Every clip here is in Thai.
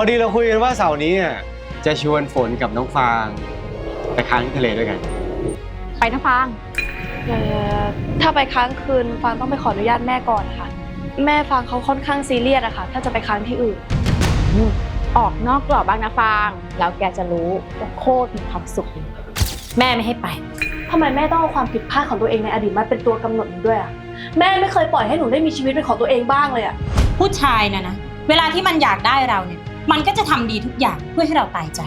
พอดีเราคุยกันว่าเสาร์นี้อะจะชวนฝนกับน้องฟางไปค้างที่ทะเลด้วยกัน ไปนะฟางเอ่อถ้าไปค้างคืนฟางต้องไปขออนุญาตแม่ก่อนค่ะ แม่ฟางเขาค่อนข้างซีเรียสอะค่ะ ถ้าจะไปค้างที่อื่นออกนอกกรอบบ้างนะฟาง แล้วแกจะรู้ว่าโคตรมีความสุขเลยแม่ไม่ให้ไป ทำไมแม่ต้องเอาความผิดพลาดของตัวเองในอดีตมาเป็นตัวกำหนดหนูด้วยอะแม่ไม่เคยปล่อยให้หนูได้มีชีวิตเป็นของตัวเองบ้างเลยอะผู้ชายนะนะ เวลาที่มันอยากได้เราเนี่ย มันก็จะทำดีทุกอย่างเพื่อให้เราตายใจ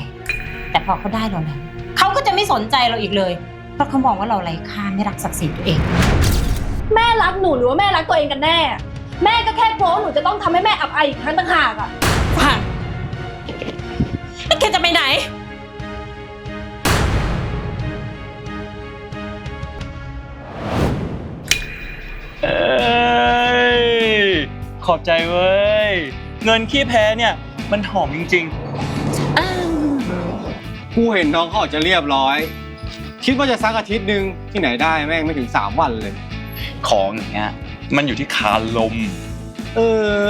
แต่พอเขาได้เราแล้วเขาก็จะไม่สนใจเราอีกเลย เพราะเขามองว่าเราไร้ค่าไม่รักศักดิ์ศรีตัวเอง แม่รักหนูหรือว่าแม่รักตัวเองกันแน่ แม่ก็แค่กลัวว่าหนูจะต้องทำให้แม่อับอายอีกครั้งต่างหากอะฟังแล้วแกจะไปไหน เอ้ยขอบใจเว้ย เงินขี้แพ้เนี่ย มันหอมจริงกูเห็นน้องเขาออกจะเรียบร้อย คิดว่าจะซักอาทิตย์หนึ่งที่ไหนได้แม่งไม่ถึง 3 วันเลยๆของอย่างเงี้ยมันอยู่ที่คานลม เอ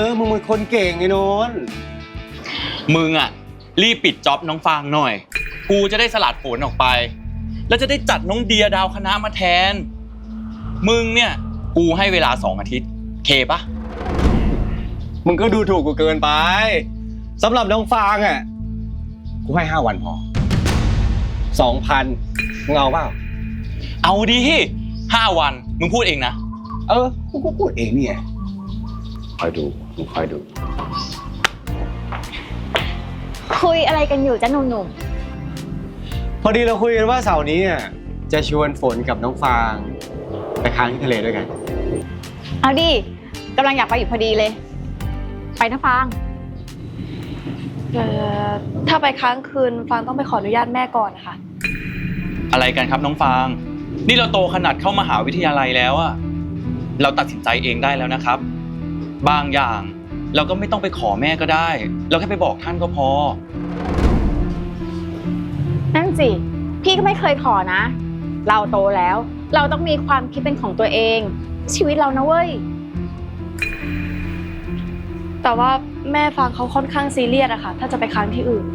อ มึงเป็นคนเก่งไอ้โนนมึงอะรีบปิดจ็อบน้องฟางหน่อย กูจะได้สลัดฝนออกไป แล้วจะได้จัดน้องเดียดาวคณะมาแทน มึงเนี่ย กูให้เวลาสองอาทิตย์ เคปะมึงก็ดูถูกกูเกินไป สำหรับน้องฟางอะกูให้5วันพอสองพันมึงเอาเปล่าเอาดีห้าวัน มึงพูดเองนะ เออกูก็พูดเองนี่ไงคอยดูมึงคอยดู คุยอะไรกันอยู่จ้าหนุ่มพอดีเราคุยกันว่าเสาร์นี้อะจะชวนฝนกับน้องฟางไปค้างที่ทะเลด้วยกัน ๆ เอาดิกำลังอยากไปอยู่พอดีเลย ไปนะฟาง เอ่อถ้าไปค้างคืนฟางต้องไปขออนุญาตแม่ก่อนนะคะอะไรกันครับน้องฟาง นี่เราโตขนาดเข้ามหาวิทยาลัยแล้วอะเราตัดสินใจเองได้แล้วนะครับ บางอย่าง เราก็ไม่ต้องไปขอแม่ก็ได้ เราแค่ไปบอกท่านก็พอ นั่นสิ พี่ก็ไม่เคยขอนะ เราโตแล้ว เราต้องมีความคิดเป็นของตัวเอง ชีวิตเรานะเว้ย แต่ว่า แม่ฟางเขาค่อนข้างซีเรียสอะค่ะ ถ้าจะไปค้างที่อื่น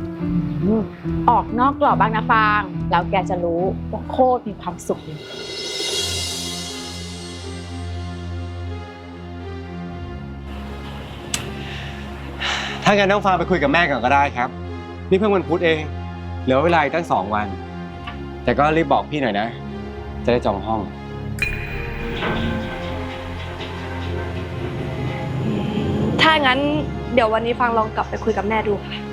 ออกนอกกรอบบ้างนะฟาง แล้วแกจะรู้ว่าโคตรมีความสุขเลยถ้างั้นน้องฟางไปคุยกับแม่ก่อนก็ได้ครับ นี่เพิ่งวันพุธเอง เหลือเวลาอีกตั้งสองวัน แต่ก็รีบบอกพี่หน่อยนะ จะได้จองห้อง ถ้างั้น เดี๋ยววันนี้ฟางลองกลับไปคุยกับแม่ดูค่ะ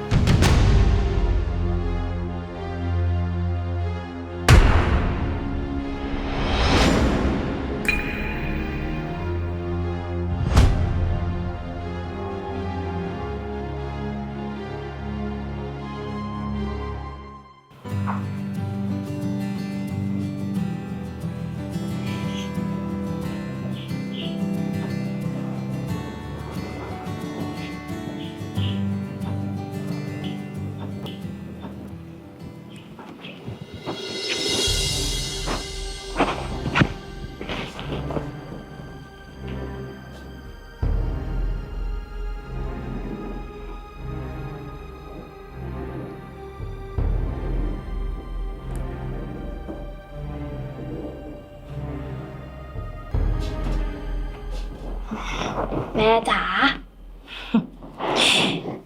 จ๋า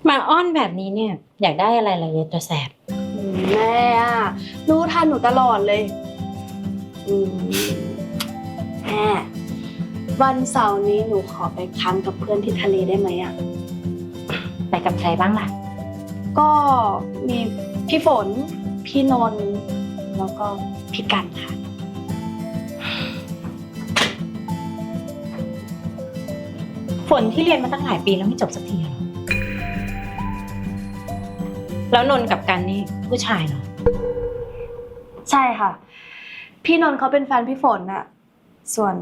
มาอ้อนแบบนี้เนี่ย อยากได้อะไรละเยตัวแสบ แม่อะรู้ทันหนูตลอดเลยอืมแม่วันเสาร์นี้หนูขอไปค้างกับเพื่อนที่ทะเลได้ไหมอะไปกับใครบ้างล่ะ ก็มีพี่ฝน พี่นนท์แล้วก็พี่กันค่ะ ฝนที่เรียนมาตั้งหลายปีแล้วไม่จบสักทีเหรอแล้วนนท์กับกันนี่ผู้ชายเหรอ ใช่ค่ะ พี่นนท์เขาเป็นแฟนพี่ฝนอะส่วน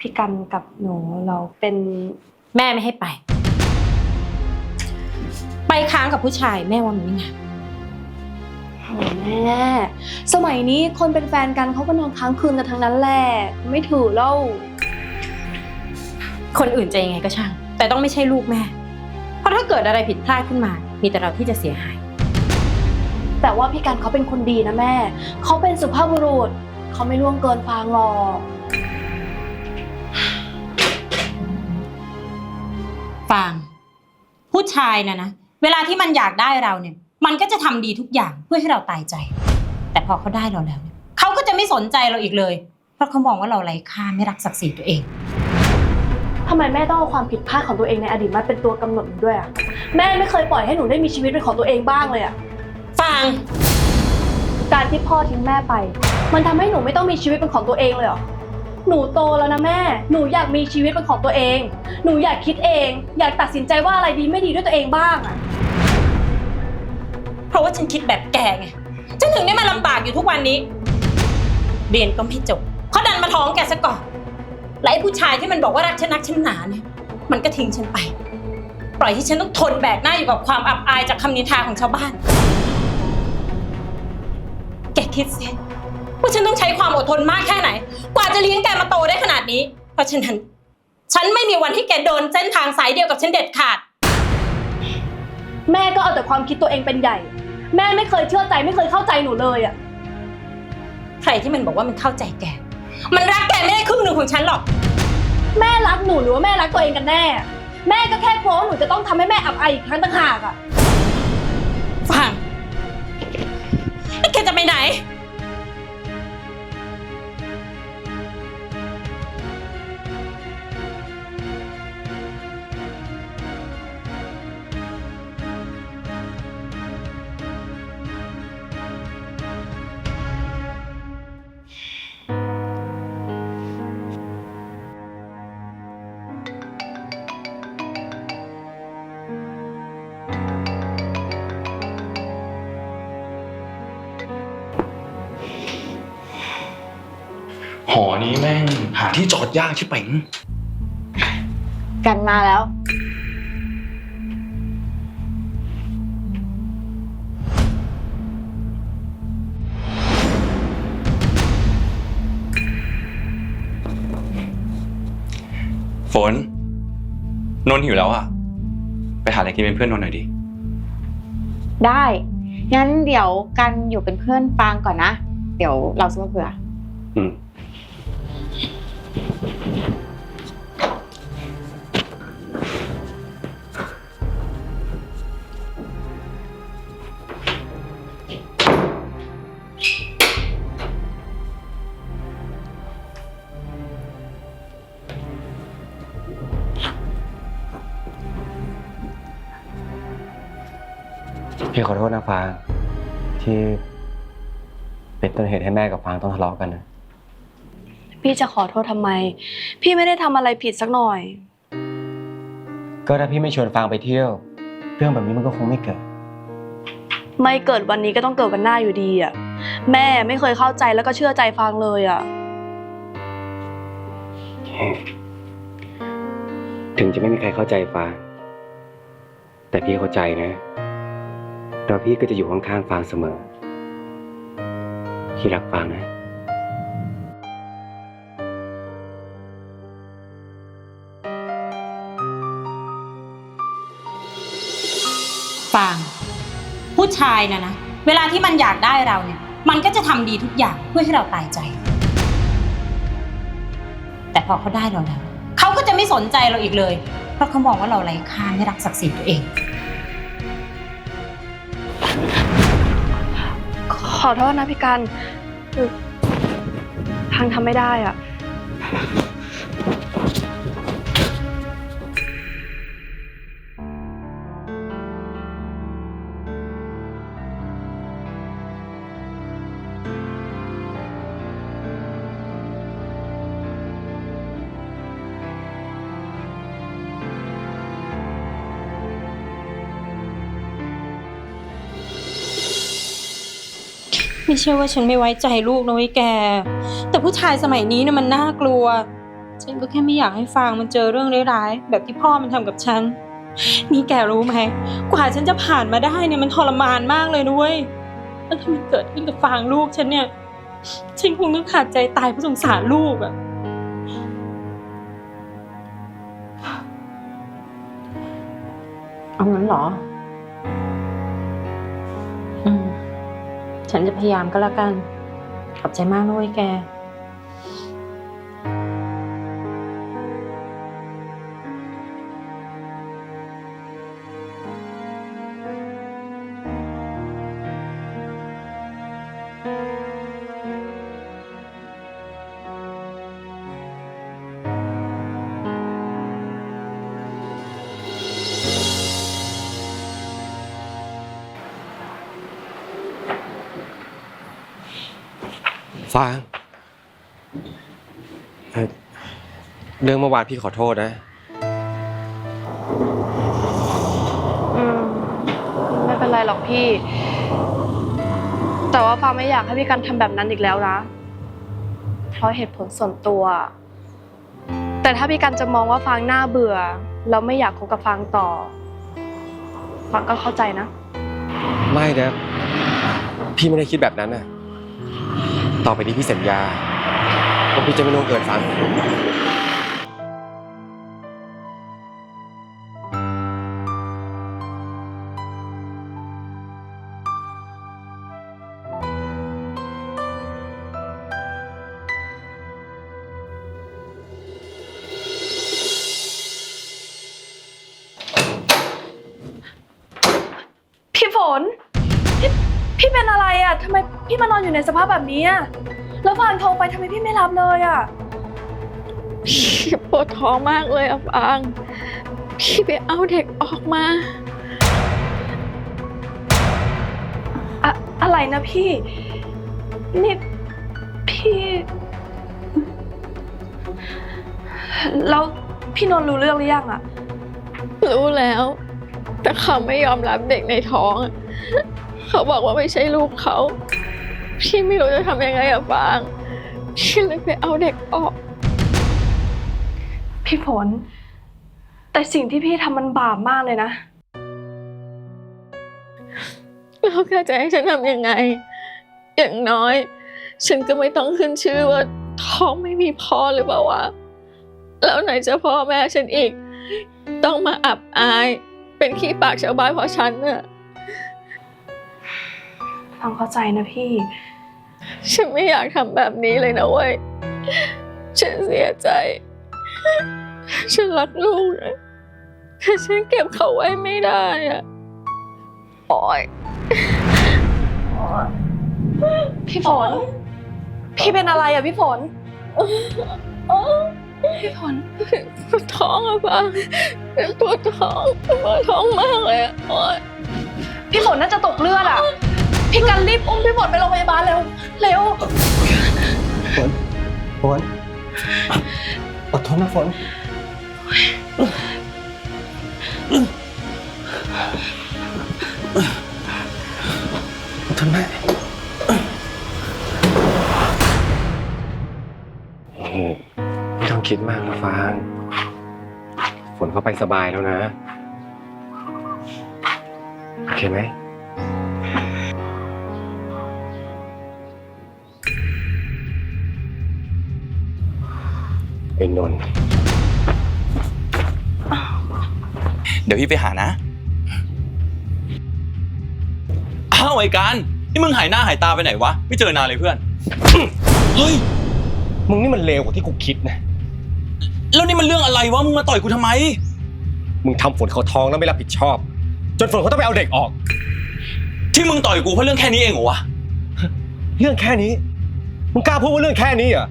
พี่กันกับหนูเราเป็นแม่ไม่ให้ไป ไปค้างกับผู้ชายแม่ว่ามันไม่งามโหแม่สมัยนี้คนเป็นแฟนกันเขาก็นอนค้างคืนกันทั้งนั้นแหละ ไม่ถือเล่า คนอื่นจะยังไงก็ช่าง แต่ต้องไม่ใช่ลูกแม่ เพราะถ้าเกิดอะไรผิดพลาดขึ้นมา มีแต่เราที่จะเสียหาย แต่ว่าพี่กันเขาเป็นคนดีนะแม่ เขาเป็นสุภาพบุรุษ เขาไม่ล่วงเกินฟางหรอก ฟาง ผู้ชายนะนะ เวลาที่มันอยากได้เราเนี่ย มันก็จะทำดีทุกอย่างเพื่อให้เราตายใจ แต่พอเขาได้เราแล้วเนี่ยเขาก็จะไม่สนใจเราอีกเลย เพราะเขามองว่าเราไร้ค่าไม่รักศักดิ์ศรีตัวเอง ทำไมแม่ต้องเอาความผิดพลาดของตัวเองในอดีตมาเป็นตัวกำหนดหนูด้วยอะแม่ไม่เคยปล่อยให้หนูได้มีชีวิตเป็นของตัวเองบ้างเลยอะฟางการที่พ่อทิ้งแม่ไป มันทำให้หนูไม่ต้องมีชีวิตเป็นของตัวเองเลยเหรอ หนูโตแล้วนะแม่ หนูอยากมีชีวิตเป็นของตัวเอง หนูอยากคิดเอง อยากตัดสินใจว่าอะไรดีไม่ดีด้วยตัวเองบ้างอะเพราะว่าฉันคิดแบบแกไงฉันถึงได้มาลำบากอยู่ทุกวันนี้ เรียนก็ไม่จบเขาดันมาท้องแกซะก่อน และไอ้ผู้ชายที่มันบอกว่ารักฉันนักฉันหนาเนี่ย มันก็ทิ้งฉันไป ปล่อยให้ฉันต้องทนแบกหน้าอยู่กับความอับอายจากคำนินทาของชาวบ้าน แกคิดสิว่าฉันต้องใช้ความอดทนมากแค่ไหน กว่าจะเลี้ยงแกมาโตได้ขนาดนี้ เพราะฉะนั้นฉันไม่มีวันที่แกเดินเส้นทางสายเดียวกับฉันเด็ดขาด แม่ก็เอาแต่ความคิดตัวเองเป็นใหญ่ แม่ไม่เคยเชื่อใจไม่เคยเข้าใจหนูเลยอะ ใครที่มันบอกว่ามันเข้าใจแก มันรักแกไม่ได้ครึ่งหนึ่งของฉันหรอก แม่รักหนูหรือว่าแม่รักตัวเองกันแน่ แม่ก็แค่กลัวว่าหนูจะต้องทำให้แม่อับอายอีกครั้งต่างหากอะ ฟังแล้วแกจะไปไหนห นี้แม่งหาที่จอดยากชิบเป๋งกันมาแล้ว ฝน นนท์หิวแล้วอะไปหาอะไรกินเป็นเพื่อนนนท์หน่อยดิ ได้ งั้นเดี๋ยวกันอยู่เป็นเพื่อนฟางก่อนนะ เดี๋ยวเราซื้อมาเผื่อ อืม พี่ขอโทษนะฟางที่เป็นต้นเหตุให้แม่กับฟางต้องทะเลาะกันนะ พี่จะขอโทษทำไม พี่ไม่ได้ทำอะไรผิดสักหน่อย ก็ถ้าพี่ไม่ชวนฟางไปเที่ยว เรื่องแบบนี้มันก็คงไม่เกิด ไม่เกิดวันนี้ก็ต้องเกิดวันหน้าอยู่ดีอะแม่ไม่เคยเข้าใจแล้วก็เชื่อใจฟังเลยอะถึงจะไม่มีใครเข้าใจฟาง แต่พี่เข้าใจนะแล้วพี่ก็จะอยู่ข้างๆฟางเสมอ พี่รักฟางนะ ผู้ชายนะนะ เวลาที่มันอยากได้เราเนี่ย มันก็จะทำดีทุกอย่างเพื่อให้เราตายใจ แต่พอเขาได้เราแล้วเขาก็จะไม่สนใจเราอีกเลย เพราะเขามองว่าเราไร้ค่าไม่รักศักดิ์ศรีตัวเอง ขอโทษนะพี่กันคือพังทำไม่ได้อะ ไม่ใช่ว่าฉันไม่ไว้ใจลูกนะว้ยแก แต่ผู้ชายสมัยนี้เนี่ยมันน่ากลัว ฉันก็แค่ไม่อยากให้ฟางมันเจอเรื่องร้ายๆแบบที่พ่อมันทำกับฉัน นี่แกรู้ไหม กว่าฉันจะผ่านมาได้เนี่ยมันทรมานมากเลยนะเว้ยแล้วถ้ามันเกิดขึ้นกับฟางลูกฉันเนี่ย ฉันคงต้องขาดใจตายเพราะสงสารลูกอะ เอางั้นเหรอ ฉันจะพยายามก็แล้วกัน ขอบใจมากนะเว้ยแก ฟางเอ่อเรื่องเมื่อวานพี่ขอโทษนะ อืม ไม่เป็นไรหรอกพี่ แต่ว่าฟางไม่อยากให้พี่กันทำแบบนั้นอีกแล้วนะ เพราะเหตุผลส่วนตัว แต่ถ้าพี่กันจะมองว่าฟางน่าเบื่อแล้วไม่อยากคบกับฟางต่อฟางก็เข้าใจนะ ไม่นะ พี่ไม่ได้คิดแบบนั้นนะ ต่อไปนี้พี่สัญญาว่าพี่จะไม่ล่วงเกินฟัง พี่มานอนอยู่ในสภาพแบบนี้อะแล้วฟางโทรไปทำไมพี่ไม่รับเลยอะพี่ปวดท้องมากเลยอะฟาง พี่ไปเอาเด็กออกมา อะอะไรนะพี่นี่พี่ แล้วพี่นนท์รู้เรื่องหรือยังอะรู้แล้ว แต่เขาไม่ยอมรับเด็กในท้องอะเขาบอกว่าไม่ใช่ลูกเขา พี่ไม่รู้จะทำยังไงอะฟางพี่เลยไปเอาเด็กออก พี่ฝนแต่สิ่งที่พี่ทำมันบาปมากเลยนะแล้วแกจะให้ฉันทำยังไง อย่างน้อย ฉันก็ไม่ต้องขึ้นชื่อว่าท้องไม่มีพ่อหรือเปล่าวะแล้วไหนจะพ่อแม่ฉันอีก ต้องมาอับอาย เป็นขี้ปากชาวบ้านเพราะฉันน่ะฟังเข้าใจนะพี่ ฉันไม่อยากทำแบบนี้เลยนะเว้ย ฉันเสียใจ ฉันรักลูกนะแต่ฉันเก็บเขาไว้ไม่ได้อะโอ๊ยพี่ฝน พี่เป็นอะไรอะพี่ฝน พี่ฝนปวดท้องอะปังปวดท้องปวดท้องมากเลยอะโอ๊ยพี่ฝนน่าจะตกเลือดอะ พี่กันรีบอุ้มพี่ฝนไปโรงพยาบาลเร็ว เร็ว ฝน ฝน อดทนนะฝน อดทนไหมไม่ต้องคิดมากนะฟาง ฝนเข้าไปสบายแล้วนะ โอเคไหม ไอ้นนท์เดี๋ยวพี่ไปหานะ อ้าวไอ้การ นี่มึงหายหน้าหายตาไปไหนวะ ไม่เจอนานเลยเพื่อน เฮ้ย มึงนี่มันเลวกว่าที่กูคิดนะ แล้วนี่มันเรื่องอะไรวะ มึงมาต่อยกูทำไม มึงทำฝนเขาท้องแล้วไม่รับผิดชอบ จนฝนเขาต้องไปเอาเด็กออก ที่มึงต่อยกูเพราะเรื่องแค่นี้เองเหรอวะ เรื่องแค่นี้ มึงกล้าพูดว่าเรื่องแค่นี้เหรอ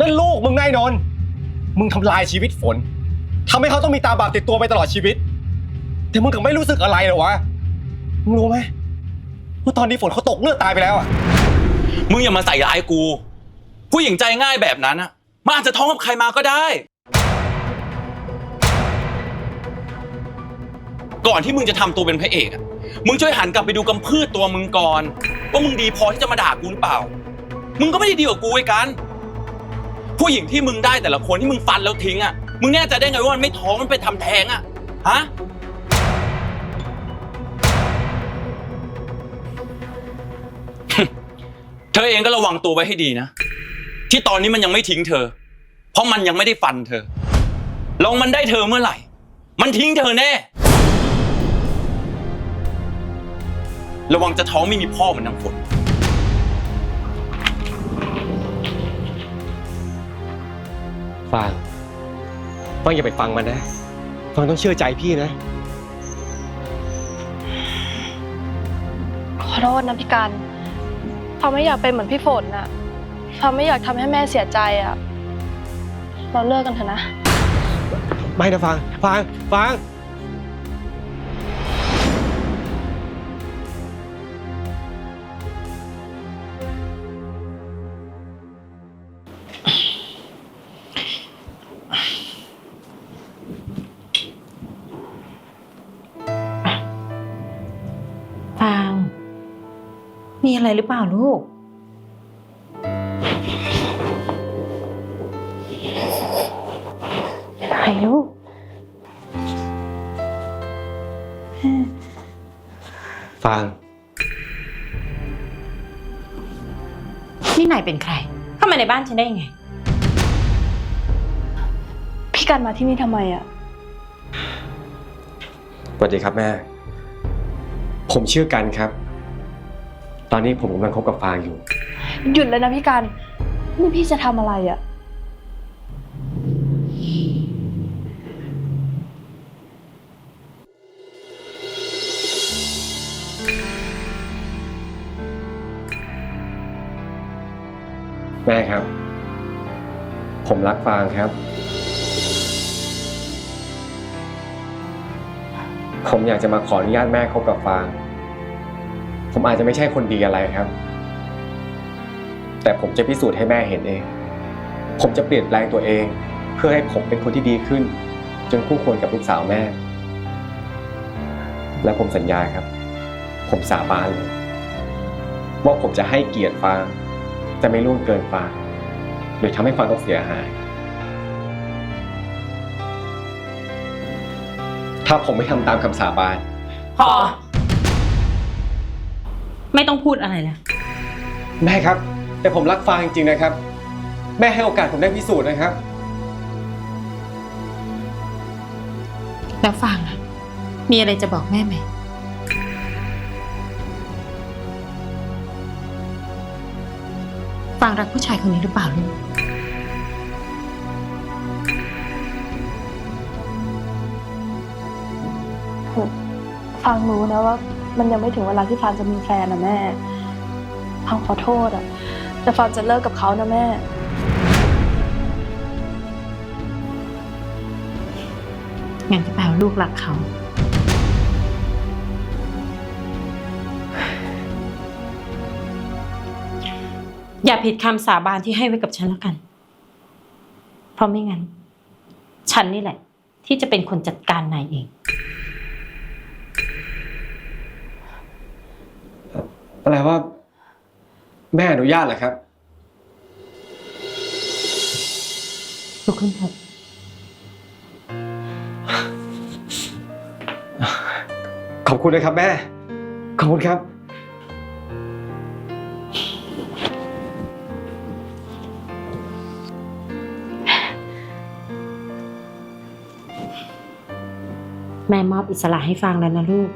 นั่นลูกมึงไงนนท์ มึงทำลายชีวิตฝนทำให้เขาต้องมีตาบาปติดตัวไปตลอดชีวิต แต่มึงกลับไม่รู้สึกอะไรเหรอวะ มึงรู้ไหมว่าตอนนี้ฝนเขาตกเลือดตายไปแล้วอะมึงอย่ามาใส่ร้ายกู ผู้หญิงใจง่ายแบบนั้นอะมันอาจจะท้องกับใครมาก็ได้ ก่อนที่มึงจะทำตัวเป็นพระเอกอะมึงช่วยหันกลับไปดูกำพืชตัวมึงก่อนว่ามึงดีพอที่จะมาด่ากูหรือเปล่า มึงก็ไม่ได้ดีกว่ากูไอ้กัน ผู้หญิงที่มึงได้แต่ละคนที่มึงฟันแล้วทิ้งอะ มึงแน่ใจได้ไงว่ามันไม่ท้องมันไปทำแท้งอะ ฮะ เธอเองก็ระวังตัวไว้ให้ดีนะ ที่ตอนนี้มันยังไม่ทิ้งเธอ เพราะมันยังไม่ได้ฟันเธอ ลองมันได้เธอเมื่อไหร่ มันทิ้งเธอแน่ ระวังจะท้องไม่มีพ่อเหมือนนางฝน ฟางฟางอย่าไปฟังมันนะฟางต้องเชื่อใจพี่นะ ขอโทษนะพี่กันฟางไม่อยากเป็นเหมือนพี่ฝนน่ะฟางไม่อยากทำให้แม่เสียใจอะเราเลิกกันเถอะนะ ไม่นะฟางฟางฟาง อะไรหรือเปล่าลูกอะไรลูก ฟาง นี่นายเป็นใคร เข้ามาในบ้านฉันได้ยังไง พี่กันมาที่นี่ทำไมอะสวัสดีครับแม่ ผมชื่อกันครับ ตอนนี้ผมกำลังคบกับฟางอยู่ หยุดเลยนะพี่กันนี่พี่จะทำอะไรอะแม่ครับ ผมรักฟางครับ ผมอยากจะมาขออนุญาตแม่คบกับฟาง ผมอาจจะไม่ใช่คนดีอะไรครับ แต่ผมจะพิสูจน์ให้แม่เห็นเอง ผมจะเปลี่ยนแปลงตัวเอง เพื่อให้ผมเป็นคนที่ดีขึ้น จนคู่ควรกับลูกสาวแม่ และผมสัญญาครับ ผมสาบานเลยว่าผมจะให้เกียรติฟาง จะไม่ล่วงเกินฟางหรือทำให้ฟางต้องเสียหาย ถ้าผมไม่ทำตามคำสาบาน พอ ไม่ต้องพูดอะไรแล้ว แม่ครับ แต่ผมรักฟางจริงๆนะครับ แม่ให้โอกาสผมได้พิสูจน์นะครับ แล้วฟังอะมีอะไรจะบอกแม่ไหม ฟังรักผู้ชายคนนี้หรือเปล่าลูก ฟังรู้นะว่า มันยังไม่ถึงเวลาที่ฟางจะมีแฟนนะแม่ฟังขอโทษอะแต่ฟางจะเลิกกับเขานะแม่ งั้นก็แปลว่าลูกรักเขา อย่าผิดคำสาบานที่ให้ไว้กับฉันแล้วกัน เพราะไม่งั้น ฉันนี่แหละ ที่จะเป็นคนจัดการนายเอง แปลว่า แม่อนุญาตเหรอครับ ลุกขึ้นเถอะขอบคุณนะครับ แม่ ขอบคุณครับ แม่มอบอิสระให้ฟังแล้วนะลูก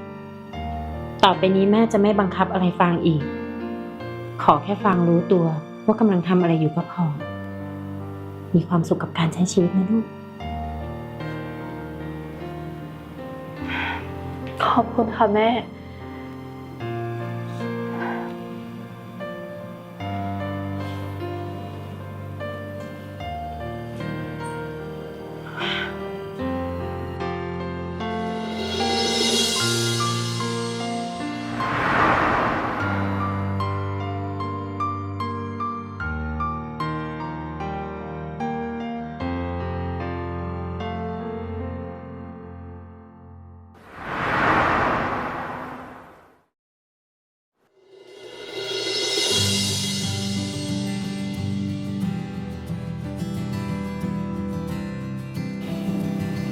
ต่อไปนี้แม่จะไม่บังคับอะไรฟังอีก ขอแค่ฟังรู้ตัวว่ากำลังทำอะไรอยู่ก็พอ มีความสุขกับการใช้ชีวิตนะลูก ขอบคุณค่ะแม่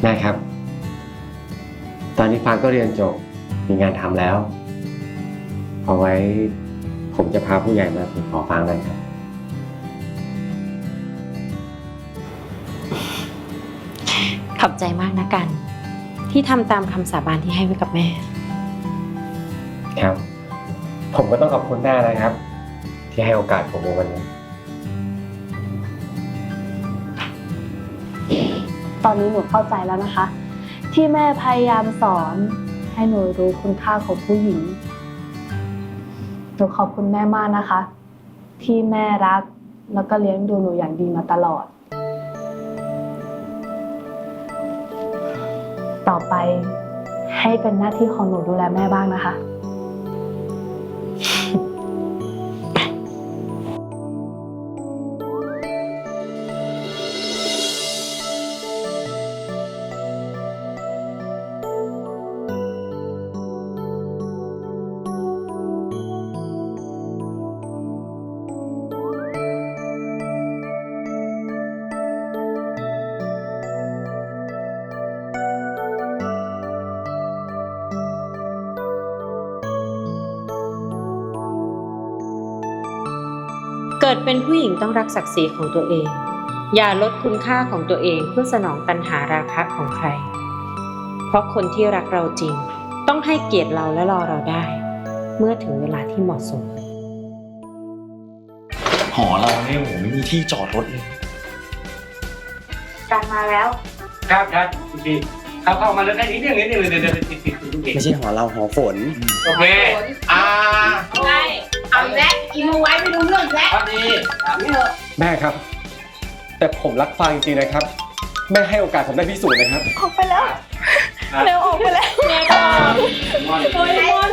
แม่ครับ ตอนนี้ฟางก็เรียนจบมีงานทำแล้ว เอาไว้ผมจะพาผู้ใหญ่มาสู่ขอฟางเลยครับ ขอบใจมากนะกัน ที่ทำตามคำสาบานที่ให้ไว้กับแม่ ครับ ผมก็ต้องขอบคุณแม่นะครับ ที่ให้โอกาสผมในวันนี้ ตอนนี้หนูเข้าใจแล้วนะคะ ที่แม่พยายามสอนให้หนูรู้คุณค่าของผู้หญิง หนูขอบคุณแม่มากนะคะ ที่แม่รักแล้วก็เลี้ยงดูหนูอย่างดีมาตลอด ต่อไปให้เป็นหน้าที่ของหนูดูแลแม่บ้างนะคะ เกิดเป็นผู้หญิงต้องรักศักดิ์ศรีของตัวเอง อย่าลดคุณค่าของตัวเองเพื่อสนองตัณหาราคะของใคร เพราะคนที่รักเราจริง ต้องให้เกียรติเราและรอเราได้ เมื่อถึงเวลาที่เหมาะสม หอเราเนี่ยโหไม่มีที่จอดรถเลย การมาแล้ว ครับครับคุณพี่เข้าเข้ามาเลยได้นิดนึงนิดนึงเดี๋ยวเดี๋ยวติดติดคุณพี่ไม่ใช่หอเราหอฝน โอเค อ่า เอาอีกแล้วอีโมไว้ไม่รู้เรื่องอีกแล้วพอดีแม่ครับ แต่ผมรักฟางจริงๆนะครับ แม่ให้โอกาสผมได้พิสูจน์นะครับ ออกไปแล้ว เร็วออกไปแล้วมอน